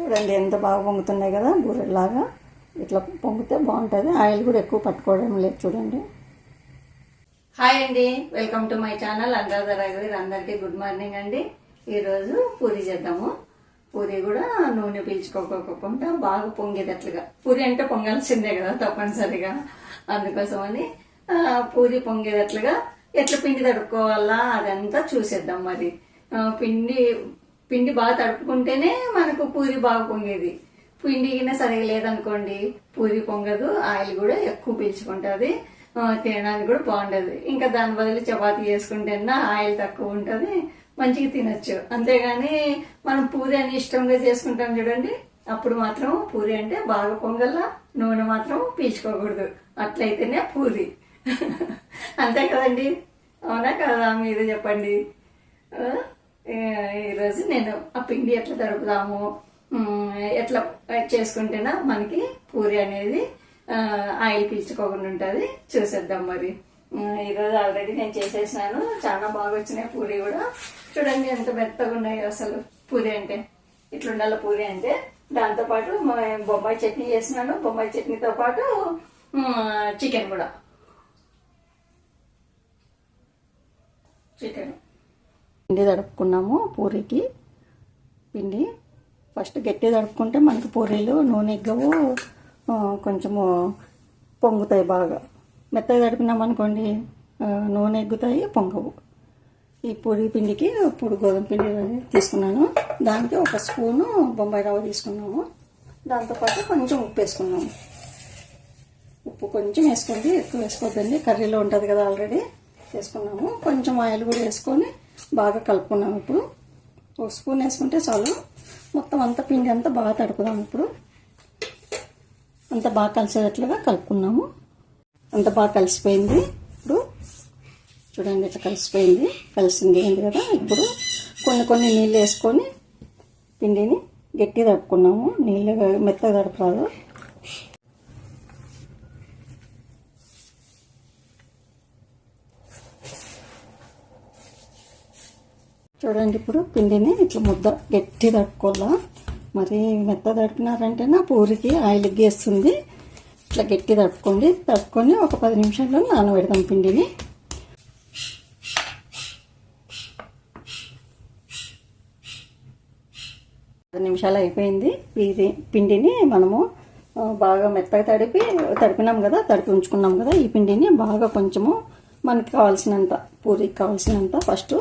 చూడండి ఎంత బాగా పొంగుతున్నాయి కదా బూరెలాగా ఇట్లా పొంగితే బాగుంటుంది. ఆయిల్ కూడా ఎక్కువ పట్టుకోవడం లేదు చూడండి. హాయ్ అండి. Welcome to my channel. అందరి రాఘవి అందరికీ గుడ్ మార్నింగ్ అండి. ఈరోజు పూరి చేద్దాము. పూరి కూడా నూనె పీల్చుకోకుండా బాగా పొంగేటట్లుగా. పూరి అంటే పొంగాల్సిందే కదా తప్పనిసరిగా. అందుకోసమని పూరి పొంగేటట్లుగా ఎట్లా పిండి తడుక్కోవాలా అదంతా చూసేద్దాం మరి. పిండి పిండి బాగా తడుపుకుంటేనే మనకు పూరి బాగా పొంగేది. పిండి గిన్నె సరిగా లేదనుకోండి పూరి పొంగదు ఆయిల్ కూడా ఎక్కువ పీల్చుకుంటుంది తినడానికి కూడా బాగుండదు ఇంకా దాని బదులు చపాతీ చేసుకుంటేనా ఆయిల్ తక్కువ ఉంటుంది మంచిగా తినచ్చు. అంతేగాని మనం పూరి అని ఇష్టంగా చేసుకుంటాం చూడండి అప్పుడు మాత్రం పూరి అంటే బాగా పొంగల్లా నూనె మాత్రం పీల్చుకోకూడదు. అట్లయితేనే పూరి. అంతే కదండి? అవునా కదా? మీరు చెప్పండి. ఆ, ఈరోజు నేను ఆ పిండి ఎట్లా తడుపుదాము ఎట్లా చేసుకుంటేనా మనకి పూరి అనేది ఆయిల్ పీల్చుకోకుండా ఉంటుంది. చూసేద్దాం మరి. ఈరోజు ఆల్రెడీ నేను చేసేసినాను. చాలా బాగా వచ్చినాయి పూరి కూడా. చూడండి ఎంత మెత్తగా ఉన్నాయి అసలు పూరి అంటే. ఇట్లా ఉండాలి పూరి అంటే. దాంతోపాటు బొంబాయి చట్నీ చేసినాను. బొంబాయి చట్నీతో పాటు చికెన్ కూడా. చికెన్. పిండి తడుపుకున్నాము పూరికి. పిండి ఫస్ట్ గట్టి తడుపుకుంటే మనకి పూరీలు నూనె ఎగ్గవు కొంచెము పొంగుతాయి బాగా. మెత్తగా తడిపినామనుకోండి నూనె ఎగ్గుతాయి పొంగవు. ఈ పూరి పిండికి ఇప్పుడు గోధుమ పిండి తీసుకున్నాను. దానికి ఒక స్పూను బొంబాయి రవ్వ తీసుకున్నాము. దాంతోపాటు కొంచెం ఉప్పు వేసుకున్నాము. ఉప్పు కొంచెం వేసుకోండి ఎక్కువ వేసుకోవద్దండి కర్రీలో ఉంటుంది కదా ఆల్రెడీ. వేసుకున్నాము. కొంచెం ఆయిల్ కూడా వేసుకొని బాగా కలుపుకున్నాము ఇప్పుడు. ఒక స్పూన్ వేసుకుంటే చాలు. మొత్తం అంతా పిండి అంతా బాగా తడుపుదాం ఇప్పుడు. అంత బాగా కలిసేటట్లుగా కలుపుకున్నాము. అంత బాగా కలిసిపోయింది ఇప్పుడు. చూడండి ఇట్లా కలిసిపోయింది. కలిసింది ఏంటి కదా? ఇప్పుడు కొన్ని కొన్ని నీళ్ళు వేసుకొని పిండిని గట్టి తడుపుకున్నాము. నీళ్ళు మెత్తగా తడపరాదు. చూడండి ఇప్పుడు పిండిని ఇట్లా ముద్ద గట్టి తట్టుకోవాలా. మరి మెత్త తడిపినారంటే నా పూరికి ఆయిల్ గేస్తుంది ఇట్లా గట్టి తడుపుకోండి తట్టుకొని ఒక పది నిమిషాల్లో నానబెడదాం పిండిని. పది నిమిషాలు అయిపోయింది. ఇది పిండిని మనము బాగా మెత్తగా తడిపి తడిపినాం కదా తడిపి ఉంచుకున్నాం కదా ఈ పిండిని బాగా కొంచెము మనకి కావాల్సినంత పూరికి కావాల్సినంత ఫస్ట్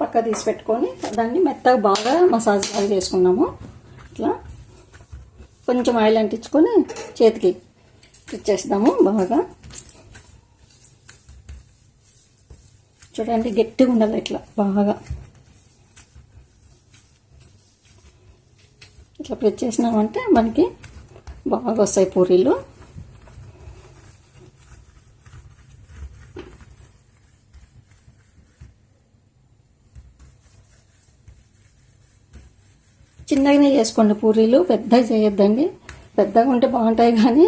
పక్క తీసి పెట్టుకొని దాన్ని మెత్తగా బాగా మసాజ్ బాగా చేసుకున్నాము. ఇట్లా కొంచెం ఆయిల్ అంటించుకొని చేతికి ఇచ్చేస్తాము బాగా. చూడండి గట్టిగా ఉండాలి ఇట్లా బాగా. ఇట్లా ప్రెస్ చేసినామంటే మనకి బాగా వస్తాయి పూరీలు. చిన్నగానే చేసుకోండి పూరీలు పెద్దగా చేయొద్దండి. పెద్దగా ఉంటే బాగుంటాయి కానీ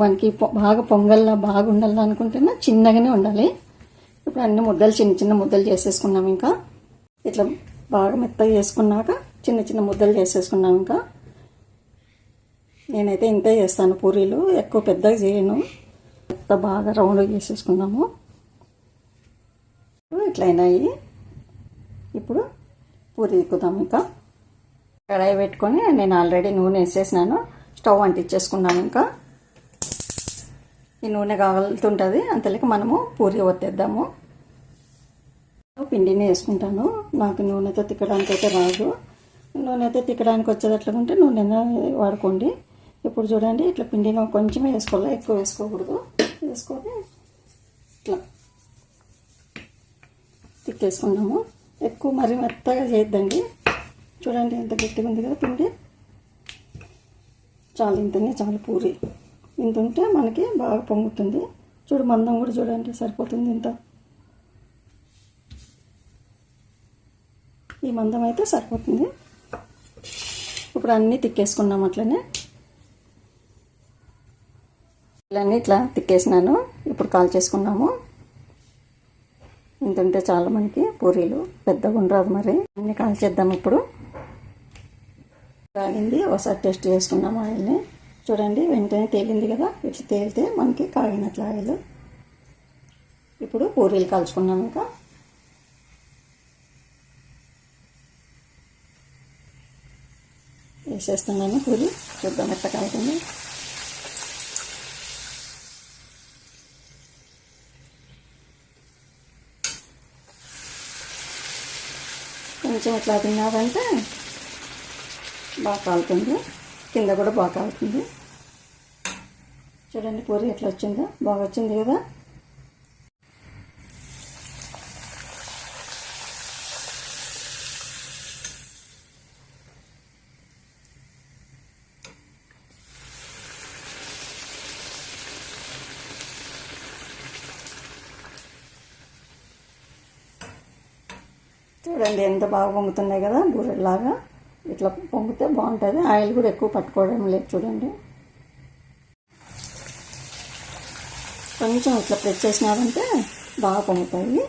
మనకి బాగా పొంగల్లా బాగా ఉండాలి అనుకుంటేనే చిన్నగానే ఉండాలి. ఇప్పుడు అన్ని ముద్దలు చిన్న చిన్న ముద్దలు చేసేసుకున్నాం ఇంకా. ఇట్లా బాగా మెత్తగా చేసుకున్నాక చిన్న చిన్న ముద్దలు చేసేసుకున్నాం ఇంకా. నేనైతే ఇంతే చేస్తాను పూరీలు ఎక్కువ పెద్దగా చేయను. మెత్త బాగా రౌండ్గా చేసేసుకున్నాము. ఇట్లయినాయి. ఇట్లా అయినాయి ఇప్పుడు పూరి ఎక్కుదాం ఇంకా. కడాయి పెట్టుకొని నేను ఆల్రెడీ నూనె వేసేసినాను. స్టవ్ అంటించేసుకున్నాను ఇంకా. ఈ నూనె కావాలుతుంటుంది అంతలోకి మనము పూరి ఒత్తేద్దాము. పిండిని వేసుకుంటాను. నాకు నూనెతో తిక్కడానికి అయితే రాదు. నూనె అయితే తిక్కడానికి వచ్చేది ఎట్లా ఉంటే నూనె వాడుకోండి. ఇప్పుడు చూడండి ఇట్లా పిండిని కొంచెమే వేసుకోవాలి? ఎక్కువ వేసుకోకూడదు. వేసుకొని ఇట్లా తిక్కేసుకున్నాము ఎక్కువ మరి మెత్తగా చేయొద్దండి. చూడండి ఎంత గట్టిగా ఉంది కదా పిండి. చాలు ఇంతనే చాలు పూరి. ఇంత ఉంటే మనకి బాగా పొంగుతుంది. చూడు మందం కూడా చూడండి సరిపోతుంది ఇంత. ఈ మందం అయితే సరిపోతుంది. ఇప్పుడు అన్నీ తిక్కేసుకున్నాం అట్లనే. ఇలానే ఇట్లా తిక్కేసినాను. ఇప్పుడు కాల్ చేసుకున్నాము. ఇంత ఉంటే చాలా మనకి పూరీలు. పెద్దగా ఉండరాదు మరి. అన్నీ కాల్చేద్దాం ఇప్పుడు. కాగింది ఒకసారి టెస్ట్ చేసుకున్నాం ఆయిల్ని. చూడండి వెంటనే తేలింది కదా? ఇట్లా తేలితే మనకి కాగినట్లు ఆయిల్. ఇప్పుడు పూరీలు కాల్చుకున్నాం ఇంకా. వేసేస్తున్నాను పూరి. చూద్దాం ఎట్లా కాగుతుంది. కొంచెం ఇట్లా తిన్నారంటే బాగా కాలుతుంది కింద కూడా బాగా కాలుతుంది చూడండి పూరి ఎట్లా వచ్చిందో. బాగా వచ్చింది కదా? చూడండి ఎంత బాగా పొంగుతున్నాయి కదా బూరెలాగా ఇట్లా పొంగితే బాగుంటుంది. ఆయిల్ కూడా ఎక్కువ పట్టుకోవడం లేదు చూడండి. కొంచెం ఇట్లా ప్రెస్ చేసినారంటే బాగా పొంగుతాయి.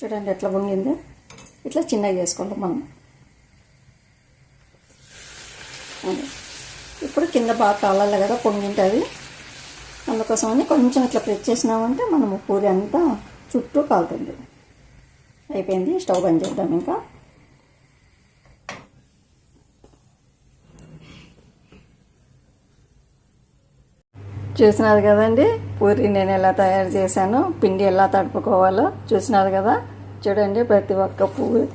చూడండి ఎట్లా పొంగింది ఇట్లా చిన్నగా చేసుకోవాలి మనం. ఇప్పుడు కింద బాగా కాలాలి కదా పొంగింటుంది అందుకోసమని కొంచెం ఇట్లా ప్రెస్ చేసినామంటే మనము పూరి అంతా చుట్టూ కాలుతుంది. అయిపోయింది. స్టవ్ బంద్ చేద్దాం ఇంకా. చూసినారు కదండి? పూరి నేను ఎలా తయారు చేశాను పిండి ఎలా తడుపుకోవాలో చూసినారు కదా? చూడండి ప్రతి ఒక్క పువ్వు.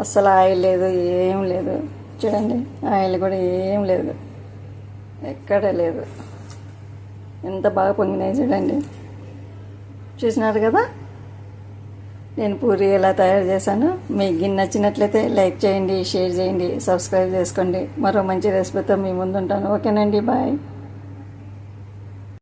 అస్సలు ఆయిల్ లేదు ఏం లేదు. చూడండి ఆయిల్ కూడా ఏం లేదు. ఎక్కడ లేదు. ఎంత బాగా పొంగినాయి చూడండి. చూసినారు కదా? నేను పూరి ఎలా తయారు చేశాను మీకు నచ్చినట్లయితే లైక్ చేయండి షేర్ చేయండి సబ్స్క్రైబ్ చేసుకోండి. మరో మంచి రెసిపీతో మీ ముందుంటాను. ఓకేనండి బాయ్.